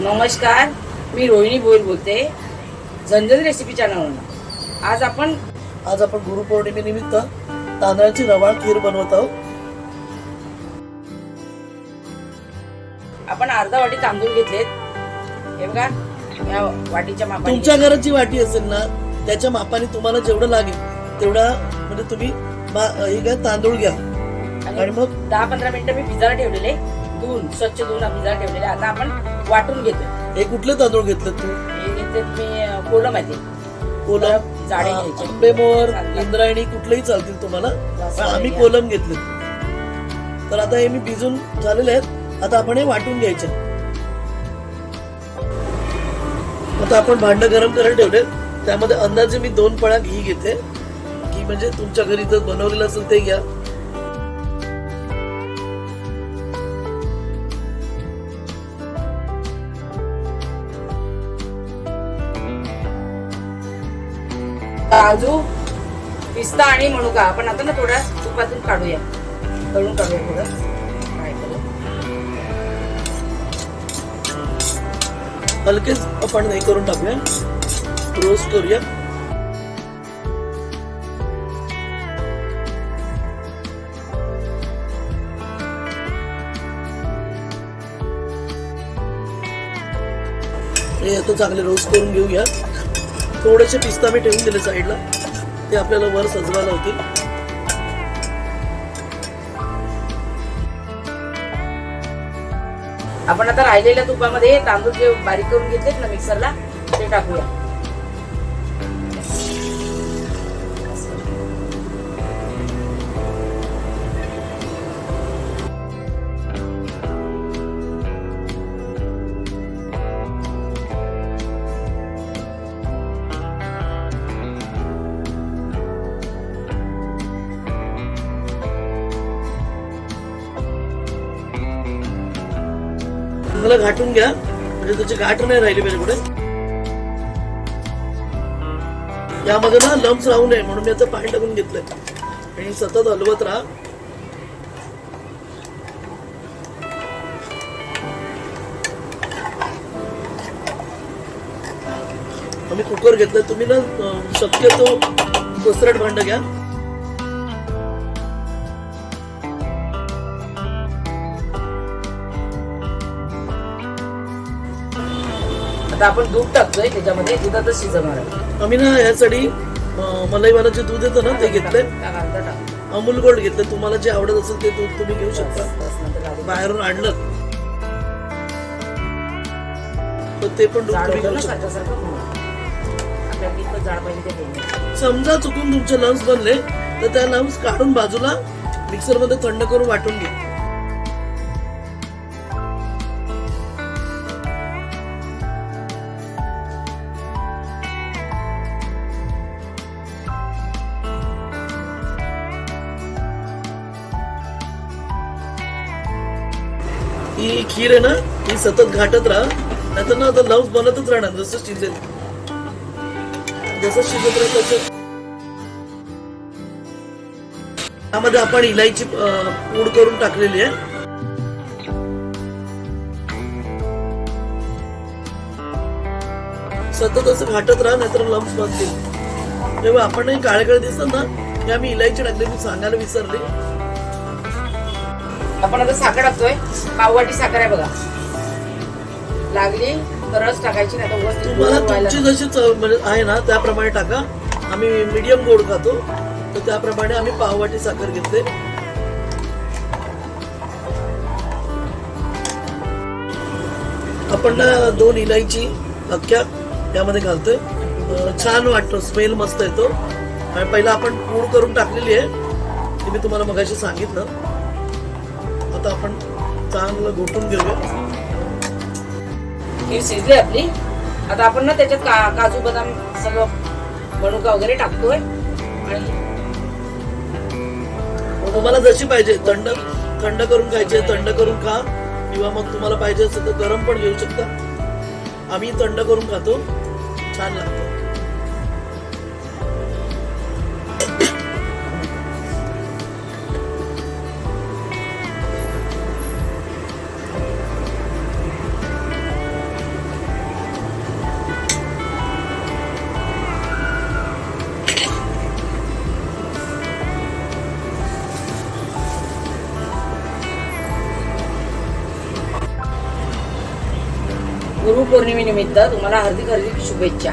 नमस्कार मी रोहिणी बोईल बोलते झंझट रेसिपी चॅनलवरून आज आपण आज आपण गुरुपौर्णिमेनिमित्त तांदळाची रवाळ खीर बनवत आहोत. आपण अर्धा वाटी तांदूळ घेतलेत. हे बघा या वाटीच्या मापाने. तुमच्या घरात जी वाटी असेल ना त्याच्या मापाने तुम्हाला जेवढं लागेल तेवढा म्हणजे तुम्ही हे तांदूळ घ्या. आणि आणि मग दहा पंधरा मिनिटं मी भिजायला ठेवलेले. धुवून स्वच्छ धुवून भिजायला ठेवलेले. आता आपण वाटून घेतोय. हे कुठले तांदूळ घेतले तू? हे मी कोलम आहे ते. कोलम? जाडे घ्यायचे. चालतात. इंद्रायणी कुठलेही चालतील तुम्हाला पण आम्ही. कोलम घेतले तर आता हे मी भिजून झालेले आहेत. आता आपण हे वाटून घ्यायचे. आता आपण भांड गरम करायला ठेवले. त्यामध्ये अंदाजे मी दोन पळ्या घी घेते. घी म्हणजे तुमच्या घरी जर बनवलेलं असेल ते घ्या. काजू पिस्ता आणि मनुका. आपण आता ना थोड्या तुपातून काढूया. तळून काढूया थोडं. हलकेच आपण हे करून टाकूया. रोस्ट करूया. हे आता चांगले रोस्ट करून घेऊया. थोडेसे पिस्ता मी ठेवून दिले साईडला. ते आपल्याला वर सजवायला होतील. आपण आता राहिलेल्या तुपामध्ये तांदूळ जे बारीक करून घेतलेत ना मिक्सरला ते टाकूया. मला घाटून घ्या. म्हणजे त्याची गाठ नाही राहिली पाहिजे पुढे. यामध्ये ना लम्स राहू नये म्हणून मी याचं पाणी टाकून घेतलंय. आणि सतत हलवत राहा. आम्ही कुकर घेतलं तुम्ही ना शक्यतो कोसरट भांड घ्या. आता आपण दूध टाकतोय त्याच्यामध्ये दुधातच शिजवणार आहे. आम्ही ना यासाठी मलाईवाला जे दूध येतं ना ते घेतलंय टाक, अर्धा टाक. अमूल गोल्ड घेतलं तुम्हाला जे आवडत असेल ते दूध तुम्ही घेऊ शकता बस, नंतर घालू. बाहेरून आणलं तर ते पण दूध जाड तुम्ही होतं घेऊ ना शकता काचासारखं म्हणून. आपल्याला कितपत जाड पाहिजे ते घेऊन. समजा चुकून तुमचे लम्स बनले तर त्या लम्स काढून बाजूला मिक्सरमध्ये थंड करून वाटून घ्या ही खीर आहे ना ही सतत घाटत राहा. नाहीतर ना आता लव्ज बनतच राहणार जसं शिजेल जसं शिजत राहील तसं. त्यामध्ये आपण इलायची पूड करून टाकलेली आहे. सतत असं घाटत राहा नाहीतर लम्स बनतील. तेव्हा आपण हे काळे काळे दिसतात ना हे आम्ही इलायची टाकली मी सांगायला विसरले. आपण आता साखर टाकतोय. पाववाटी साखर आहे बघा. लागली. तर रस टाकायची नाही तर तुम्हाला तुमची जशी चव म्हणजे आहे ना त्याप्रमाणे टाका. आम्ही मीडियम गोड खातो. तर त्याप्रमाणे आम्ही पाववाटी साखर घेतले. आपण ना दोन इलायची अख्ख्या यामध्ये घालतोय. छान वाटतो. स्मेल मस्त येतो. आणि पहिला आपण पूड करून टाकलेली आहे. ते मी तुम्हाला मगाशी सांगितलं. आता आपण चांगलं घोटून घेऊया. ही शिजली आपली. आता आपण ना त्याच्यात का काजू बदाम सगळं मनुका वगैरे टाकतोय. आणि तुम्हाला जशी पाहिजे थंड थंड करून खायचे थंड करून खा. किंवा मग तुम्हाला पाहिजे असेल तर गरम पण घेऊ शकता. आम्ही थंड करून खातो. छान लागतं. गुरुपौर्णिमेनिमित्त तुम्हाला हार्दिक हार्दिक शुभेच्छा.